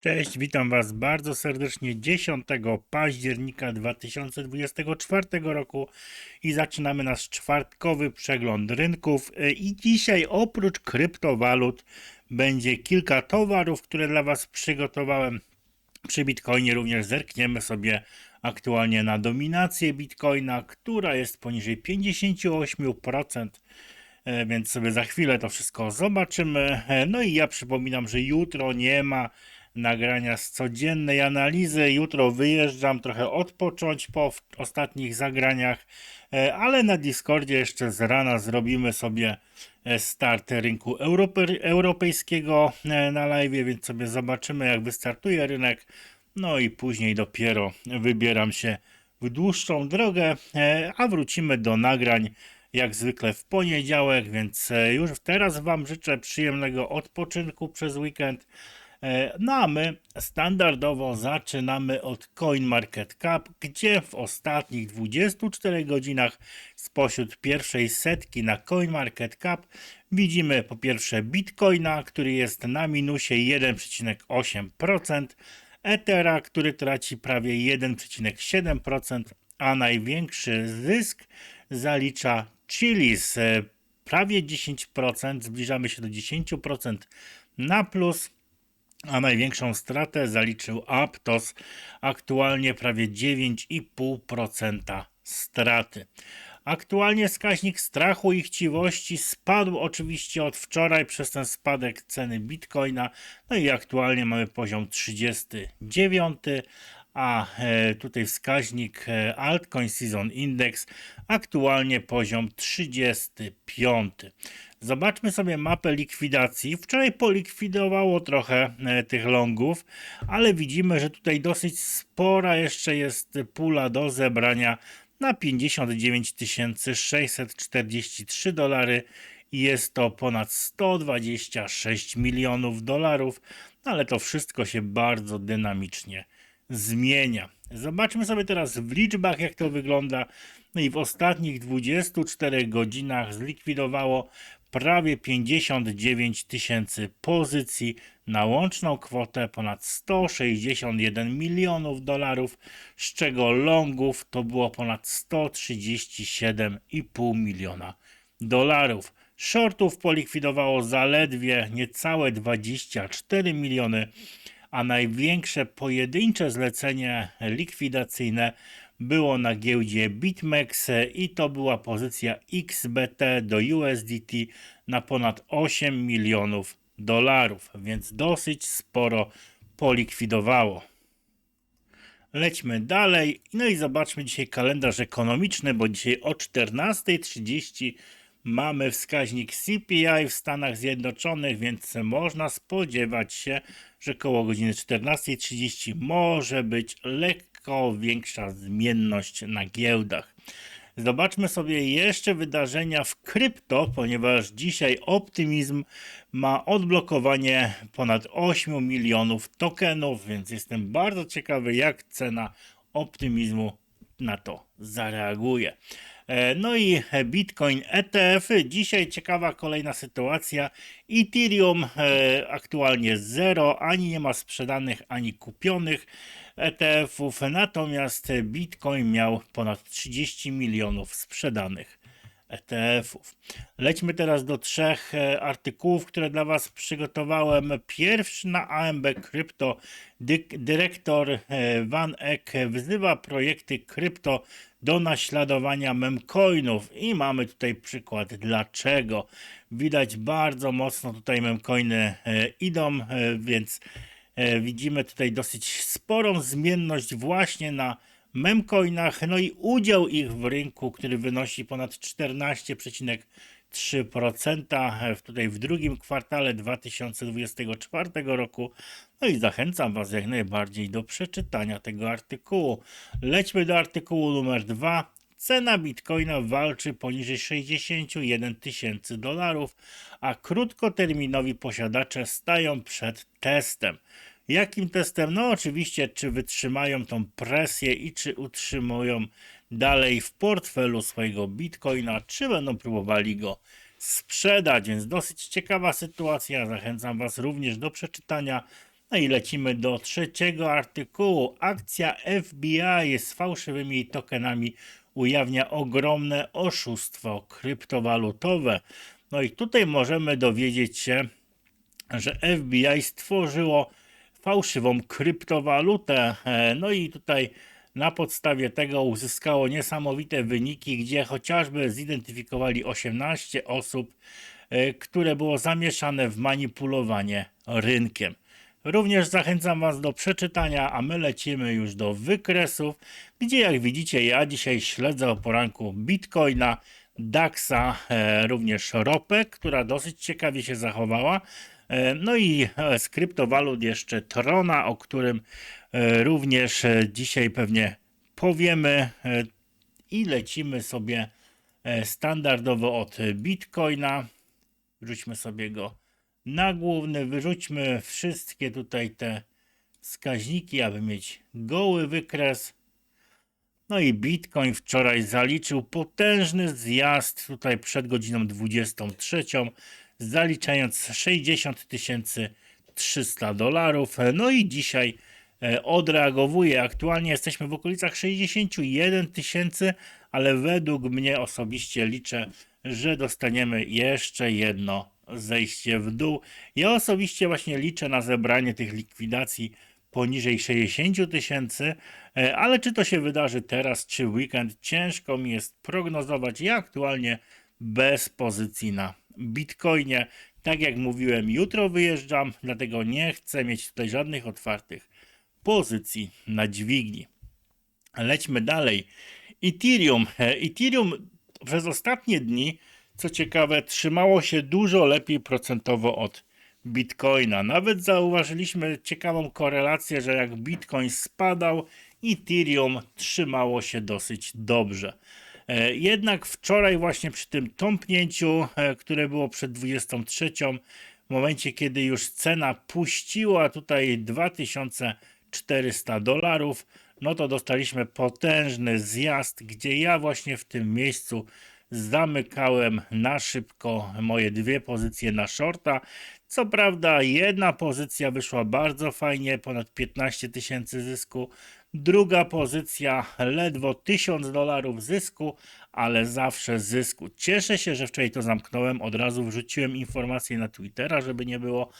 Cześć, witam Was bardzo serdecznie 10 października 2024 roku i zaczynamy nasz czwartkowy przegląd rynków. I dzisiaj oprócz kryptowalut będzie kilka towarów, które dla Was przygotowałem. Przy Bitcoinie również zerkniemy sobie aktualnie na dominację Bitcoina, która jest poniżej 58%. E, Więc sobie za chwilę to wszystko zobaczymy. E, No i ja przypominam, że jutro nie ma nagrania z codziennej analizy. Jutro wyjeżdżam trochę odpocząć po ostatnich zagraniach, e, ale na Discordzie jeszcze z rana zrobimy sobie e, start rynku Europy, europejskiego e, na live, więc sobie zobaczymy jak wystartuje rynek. No i później dopiero wybieram się w dłuższą drogę, a wrócimy do nagrań jak zwykle w poniedziałek, więc już teraz Wam życzę przyjemnego odpoczynku przez weekend. E, No a my standardowo zaczynamy od CoinMarketCap, gdzie w ostatnich 24 godzinach spośród pierwszej setki na CoinMarketCap widzimy po pierwsze Bitcoina, który jest na minusie 1,8%, Ethera, który traci prawie 1,7%, a największy zysk zalicza Chilis, prawie 10%, zbliżamy się do 10% na plus a największą stratę zaliczył Aptos, aktualnie prawie 9,5% straty. Aktualnie wskaźnik strachu i chciwości spadł oczywiście od wczoraj przez ten spadek ceny bitcoina, no i aktualnie mamy poziom 39, a e, tutaj wskaźnik e, Altcoin Season Index aktualnie poziom 35. Zobaczmy sobie mapę likwidacji. Wczoraj polikwidowało trochę e, tych longów, ale widzimy, że tutaj dosyć spora jeszcze jest pula do zebrania na 59 643 dolary i jest to ponad 126 milionów dolarów, no ale to wszystko się bardzo dynamicznie zmienia. Zobaczmy sobie teraz w liczbach, jak to wygląda. No i w ostatnich 24 godzinach zlikwidowało prawie 59 tysięcy pozycji na łączną kwotę ponad 161 milionów dolarów, z czego longów to było ponad 137,5 miliona dolarów. Shortów polikwidowało zaledwie niecałe 24 miliony, a największe pojedyncze zlecenie likwidacyjne było na giełdzie BitMEX i to była pozycja XBT do USDT na ponad 8 milionów dolarów, więc dosyć sporo polikwidowało. Lećmy dalej. No i zobaczmy dzisiaj kalendarz ekonomiczny, bo dzisiaj o 14.30 mamy wskaźnik CPI w Stanach Zjednoczonych, więc można spodziewać się, że koło godziny 14.30 może być lekko większa zmienność na giełdach. Zobaczmy sobie jeszcze wydarzenia w krypto, ponieważ dzisiaj Optimizm ma odblokowanie ponad 8 milionów tokenów, więc jestem bardzo ciekawy, jak cena Optimizmu na to zareaguje. E, No i Bitcoin ETF. Dzisiaj ciekawa kolejna sytuacja. Ethereum e, aktualnie zero, ani nie ma sprzedanych, ani kupionych ETF-ów. Natomiast Bitcoin miał ponad 30 milionów sprzedanych. ETF-ów. Lećmy teraz do trzech e, artykułów, które dla Was przygotowałem. Pierwszy na AMB Krypto. Dy- dyrektor e, Van Eck wzywa projekty krypto do naśladowania memcoinów i mamy tutaj przykład dlaczego. Widać bardzo mocno tutaj memcoiny e, idą, więc widzimy tutaj dosyć sporą zmienność właśnie na memcoinach, no i udział ich w rynku, który wynosi ponad 14,3% w tutaj w drugim kwartale 2024 roku. No i zachęcam Was jak najbardziej do przeczytania tego artykułu. Lećmy do artykułu numer 2. Cena bitcoina walczy poniżej 61 tysięcy dolarów, a krótkoterminowi posiadacze stają przed testem. Jakim testem? No oczywiście, czy wytrzymają tą presję i czy utrzymują dalej w portfelu swojego bitcoina, czy będą próbowali go sprzedać. Więc dosyć ciekawa sytuacja. Zachęcam Was również do przeczytania No i lecimy do trzeciego artykułu. Akcja FBI z fałszywymi tokenami ujawnia ogromne oszustwo kryptowalutowe. No i tutaj możemy dowiedzieć się, że FBI stworzyło fałszywą kryptowalutę. E, No i tutaj na podstawie tego uzyskało niesamowite wyniki, gdzie chociażby zidentyfikowali 18 osób, e, które było zamieszane w manipulowanie rynkiem. Również zachęcam Was do przeczytania, a my lecimy już do wykresów, gdzie jak widzicie ja dzisiaj śledzę o poranku Bitcoina, DAXa, e, również ropę, która dosyć ciekawie się zachowała. E, No i e, z kryptowalut jeszcze Trona, o którym e, również dzisiaj pewnie powiemy i lecimy sobie standardowo od Bitcoina. Wrzućmy sobie go na główny, wyrzućmy wszystkie tutaj te wskaźniki, aby mieć goły wykres. No i Bitcoin wczoraj zaliczył potężny zjazd tutaj przed godziną 23, zaliczając 60 300 dolarów. No i dzisiaj e, odreagowuje. Aktualnie jesteśmy w okolicach 61 tysięcy, ale według mnie osobiście liczę, że dostaniemy jeszcze jedno zejście w dół. Ja osobiście właśnie liczę na zebranie tych likwidacji poniżej 60 tysięcy, e, ale czy to się wydarzy teraz, czy weekend, ciężko mi jest prognozować. Ja aktualnie bez pozycji na Bitcoinie. Tak jak mówiłem, jutro wyjeżdżam, dlatego nie chcę mieć tutaj żadnych otwartych pozycji na dźwigni. Lećmy dalej. Ethereum. E, Ethereum przez ostatnie dni, co ciekawe, trzymało się dużo lepiej procentowo od Bitcoina. Nawet zauważyliśmy ciekawą korelację, że jak Bitcoin spadał, Ethereum trzymało się dosyć dobrze. E, Jednak wczoraj właśnie przy tym tąpnięciu, e, które było przed 23, w momencie kiedy już cena puściła tutaj 2400 dolarów, no to dostaliśmy potężny zjazd, gdzie ja właśnie w tym miejscu zamykałem na szybko moje dwie pozycje na shorta. Co prawda jedna pozycja wyszła bardzo fajnie, ponad 15 tysięcy zysku, druga pozycja ledwo 1000 dolarów zysku, ale zawsze zysku. Cieszę się, że wczoraj to zamknąłem, od razu wrzuciłem informację na Twittera, żeby nie było,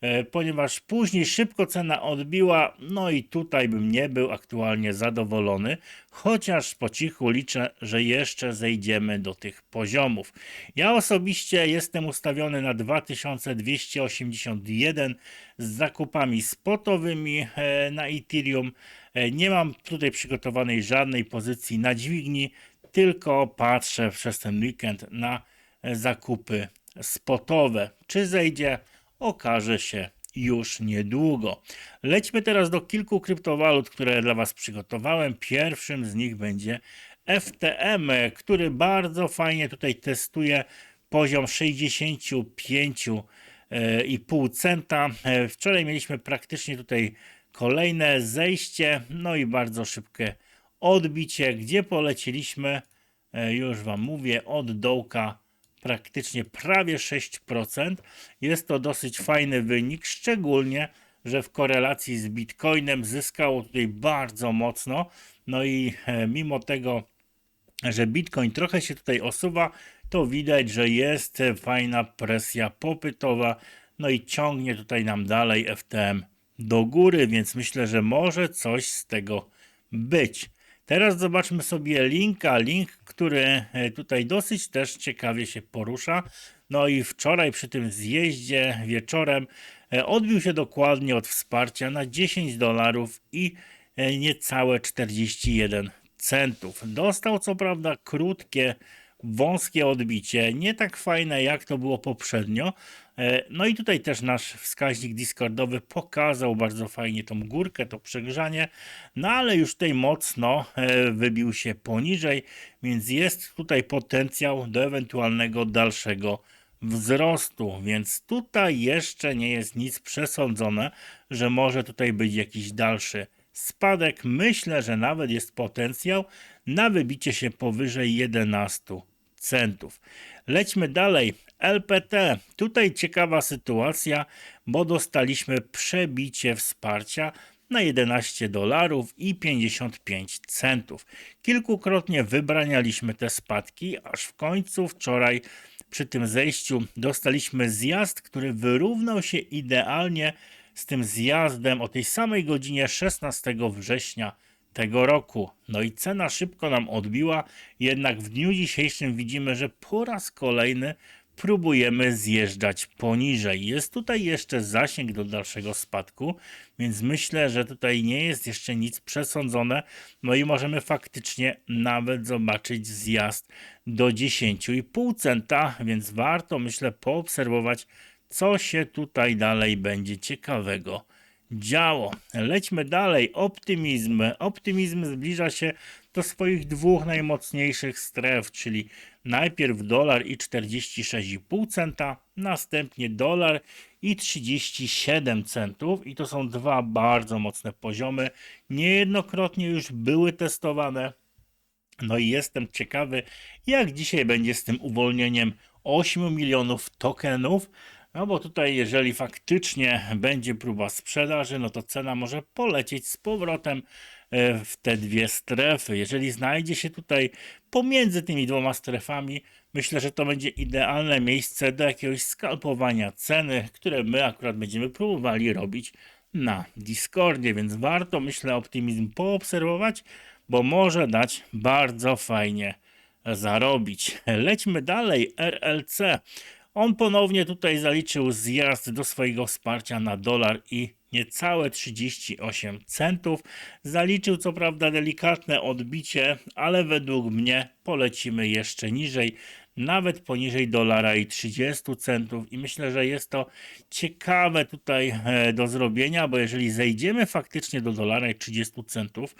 e, ponieważ później szybko cena odbiła, no i tutaj bym nie był aktualnie zadowolony, chociaż po cichu liczę, że jeszcze zejdziemy do tych poziomów. Ja osobiście jestem ustawiony na 2281 z zakupami spotowymi e, na Ethereum. E, Nie mam tutaj przygotowanej żadnej pozycji na dźwigni, tylko patrzę przez ten weekend na e, zakupy spotowe. Czy zejdzie? Okaże się już niedługo. Lećmy teraz do kilku kryptowalut, które dla Was przygotowałem. Pierwszym z nich będzie FTM, który bardzo fajnie tutaj testuje poziom 65,5 centa. E, Wczoraj mieliśmy praktycznie tutaj kolejne zejście, no i bardzo szybkie odbicie, gdzie poleciliśmy, e, już Wam mówię, od dołka praktycznie prawie 6%. Jest to dosyć fajny wynik, szczególnie, że w korelacji z Bitcoinem zyskało tutaj bardzo mocno. No i e, mimo tego, że Bitcoin trochę się tutaj osuwa, to widać, że jest fajna presja popytowa. No i ciągnie tutaj nam dalej FTM do góry, więc myślę, że może coś z tego być. Teraz zobaczmy sobie linka, link, który e, tutaj dosyć też ciekawie się porusza. No i wczoraj przy tym zjeździe wieczorem e, odbił się dokładnie od wsparcia na 10 dolarów i e, niecałe 41 centów. Dostał co prawda krótkie, wąskie odbicie, nie tak fajne jak to było poprzednio. E, No i tutaj też nasz wskaźnik Discordowy pokazał bardzo fajnie tą górkę, to przegrzanie, no ale już tutaj mocno e, wybił się poniżej, więc jest tutaj potencjał do ewentualnego dalszego wzrostu, więc tutaj jeszcze nie jest nic przesądzone, że może tutaj być jakiś dalszy spadek. Myślę, że nawet jest potencjał na wybicie się powyżej 11 centów. Lećmy dalej. LPT. Tutaj ciekawa sytuacja, bo dostaliśmy przebicie wsparcia na 11 dolarów i 55 centów. Kilkukrotnie wybranialiśmy te spadki, aż w końcu wczoraj przy tym zejściu dostaliśmy zjazd, który wyrównał się idealnie z tym zjazdem o tej samej godzinie 16 września tego roku. No i cena szybko nam odbiła, jednak w dniu dzisiejszym widzimy, że po raz kolejny próbujemy zjeżdżać poniżej. Jest tutaj jeszcze zasięg do dalszego spadku, więc myślę, że tutaj nie jest jeszcze nic przesądzone. No i możemy faktycznie nawet zobaczyć zjazd do 10,5 centa, więc warto myślę poobserwować, co się tutaj dalej będzie ciekawego działo. Lećmy dalej. Optymizm. Optymizm zbliża się do swoich dwóch najmocniejszych stref, czyli najpierw dolar i 46,5 centa, następnie dolar i 37 centów i to są dwa bardzo mocne poziomy. Niejednokrotnie już były testowane. No i jestem ciekawy, jak dzisiaj będzie z tym uwolnieniem 8 milionów tokenów. No bo tutaj, jeżeli faktycznie będzie próba sprzedaży, no to cena może polecieć z powrotem e, w te dwie strefy. Jeżeli znajdzie się tutaj pomiędzy tymi dwoma strefami, myślę, że to będzie idealne miejsce do jakiegoś skalpowania ceny, które my akurat będziemy próbowali robić na Discordzie, więc warto, myślę, optymizm poobserwować, bo może dać bardzo fajnie zarobić. Lećmy dalej. RLC. On ponownie tutaj zaliczył zjazd do swojego wsparcia na dolar i niecałe 38 centów. Zaliczył co prawda delikatne odbicie, ale według mnie polecimy jeszcze niżej, nawet poniżej dolara i 30 centów i myślę, że jest to ciekawe tutaj e, do zrobienia, bo jeżeli zejdziemy faktycznie do dolara i 30 centów,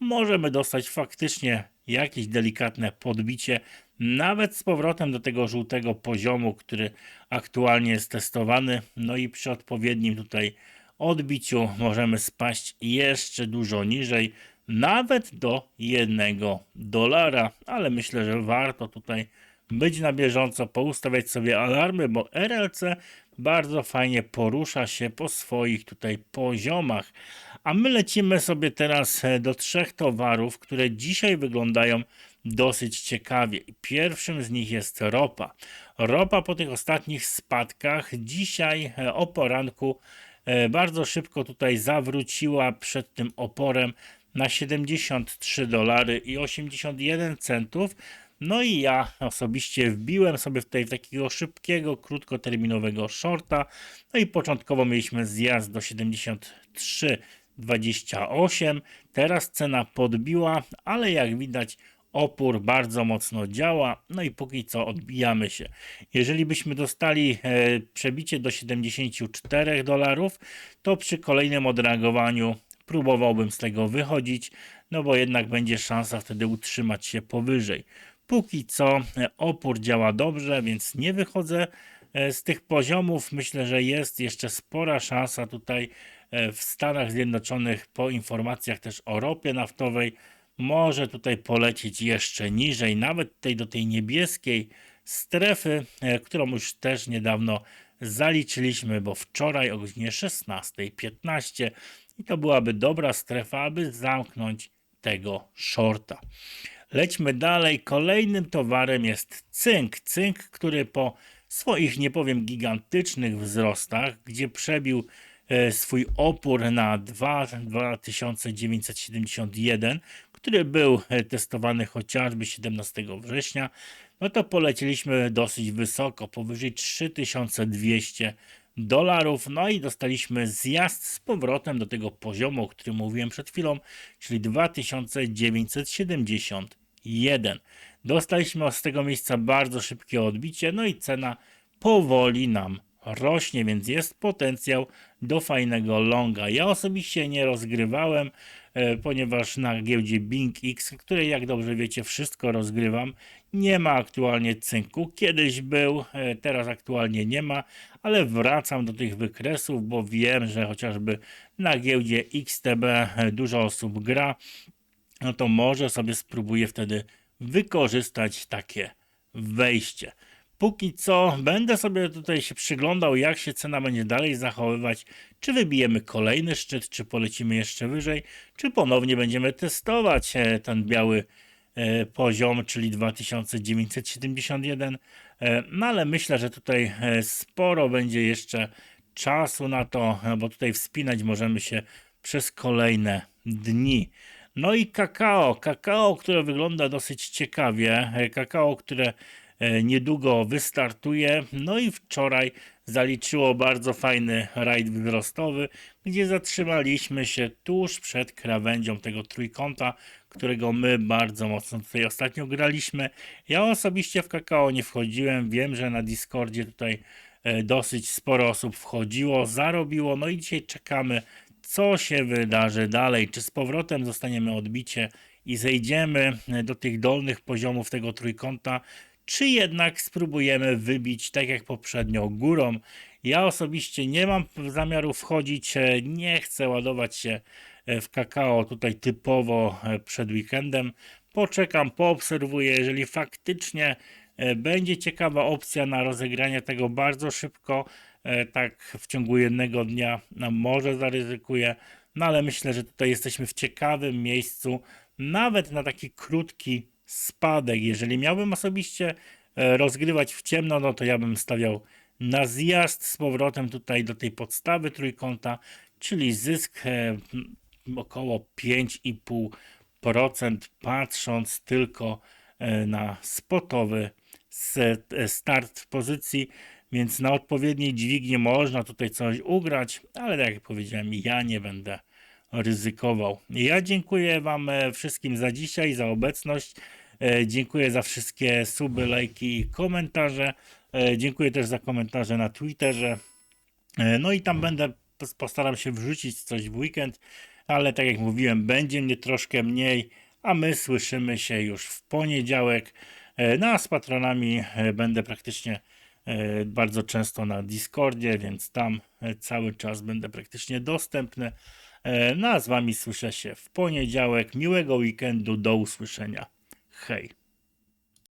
możemy dostać faktycznie jakieś delikatne podbicie, nawet z powrotem do tego żółtego poziomu, który aktualnie jest testowany. No i przy odpowiednim tutaj odbiciu możemy spaść jeszcze dużo niżej, nawet do jednego dolara, ale myślę, że warto tutaj być na bieżąco, poustawiać sobie alarmy, bo RLC bardzo fajnie porusza się po swoich tutaj poziomach. A my lecimy sobie teraz e, do trzech towarów, które dzisiaj wyglądają dosyć ciekawie. Pierwszym z nich jest ropa. Ropa po tych ostatnich spadkach dzisiaj e, o poranku e, bardzo szybko tutaj zawróciła przed tym oporem na 73 dolary i 81 centów. No i ja osobiście wbiłem sobie tutaj w takiego szybkiego, krótkoterminowego shorta. No i początkowo mieliśmy zjazd do 73,28. Teraz cena podbiła, ale jak widać opór bardzo mocno działa, no i póki co odbijamy się. Jeżeli byśmy dostali e, przebicie do 74 dolarów, to przy kolejnym odreagowaniu próbowałbym z tego wychodzić, no bo jednak będzie szansa wtedy utrzymać się powyżej. Póki co e, opór działa dobrze, więc nie wychodzę e, z tych poziomów. Myślę, że jest jeszcze spora szansa tutaj e, w Stanach Zjednoczonych po informacjach też o ropie naftowej. Może tutaj polecieć jeszcze niżej, nawet do tej niebieskiej strefy, którą już też niedawno zaliczyliśmy, bo wczoraj o godzinie 16.15 i to byłaby dobra strefa, aby zamknąć tego shorta. Lećmy dalej. Kolejnym towarem jest cynk. Cynk, który po swoich, nie powiem, gigantycznych wzrostach, gdzie przebił e, swój opór na 2, 2971, który był e, testowany chociażby 17 września, no to polecieliśmy dosyć wysoko, powyżej 3200 dolarów. No i dostaliśmy zjazd z powrotem do tego poziomu, o którym mówiłem przed chwilą, czyli 2971. Dostaliśmy z tego miejsca bardzo szybkie odbicie, no i cena powoli nam rośnie, więc jest potencjał do fajnego longa. Ja osobiście nie rozgrywałem, ponieważ na giełdzie Bing X, której jak dobrze wiecie wszystko rozgrywam, nie ma aktualnie cynku. Kiedyś był, e, teraz aktualnie nie ma, ale wracam do tych wykresów, bo wiem, że chociażby na giełdzie XTB e, dużo osób gra, no to może sobie spróbuję wtedy wykorzystać takie wejście. Póki co będę sobie tutaj się przyglądał, jak się cena będzie dalej zachowywać. Czy wybijemy kolejny szczyt, czy polecimy jeszcze wyżej, czy ponownie będziemy testować e, ten biały e, poziom, czyli 2971. E, No ale myślę, że tutaj sporo będzie jeszcze czasu na to, bo tutaj wspinać możemy się przez kolejne dni. No i kakao, kakao, które wygląda dosyć ciekawie, kakao, które niedługo wystartuje. No i wczoraj zaliczyło bardzo fajny rajd wzrostowy, gdzie zatrzymaliśmy się tuż przed krawędzią tego trójkąta, którego my bardzo mocno tutaj ostatnio graliśmy. Ja osobiście w kakao nie wchodziłem, wiem, że na Discordzie tutaj e, dosyć sporo osób wchodziło, zarobiło, no i dzisiaj czekamy, co się wydarzy dalej. Czy z powrotem zostaniemy odbicie i zejdziemy e, do tych dolnych poziomów tego trójkąta, czy jednak spróbujemy wybić tak jak poprzednio górą. Ja osobiście nie mam zamiaru wchodzić, e, nie chcę ładować się e, w kakao tutaj typowo e, przed weekendem. Poczekam, poobserwuję, jeżeli faktycznie będzie ciekawa opcja na rozegranie tego bardzo szybko, tak w ciągu jednego dnia, no może zaryzykuję, no ale myślę, że tutaj jesteśmy w ciekawym miejscu, nawet na taki krótki spadek. Jeżeli miałbym osobiście e, rozgrywać w ciemno, no to ja bym stawiał na zjazd z powrotem tutaj do tej podstawy trójkąta, czyli zysk e, około 5,5% patrząc tylko e, na spotowy start pozycji, więc na odpowiedniej dźwigni można tutaj coś ugrać, ale tak jak powiedziałem, ja nie będę ryzykował. Ja dziękuję Wam e, wszystkim za dzisiaj, za obecność. E, Dziękuję za wszystkie suby, lajki i komentarze. E, Dziękuję też za komentarze na Twitterze. No i tam będę, pos- postaram się wrzucić coś w weekend, ale tak jak mówiłem, będzie mnie troszkę mniej, a my słyszymy się już w poniedziałek. No a z patronami będę praktycznie bardzo często na Discordzie, więc tam cały czas będę praktycznie dostępny. E, No a z Wami słyszę się w poniedziałek. Miłego weekendu, do usłyszenia. Hej.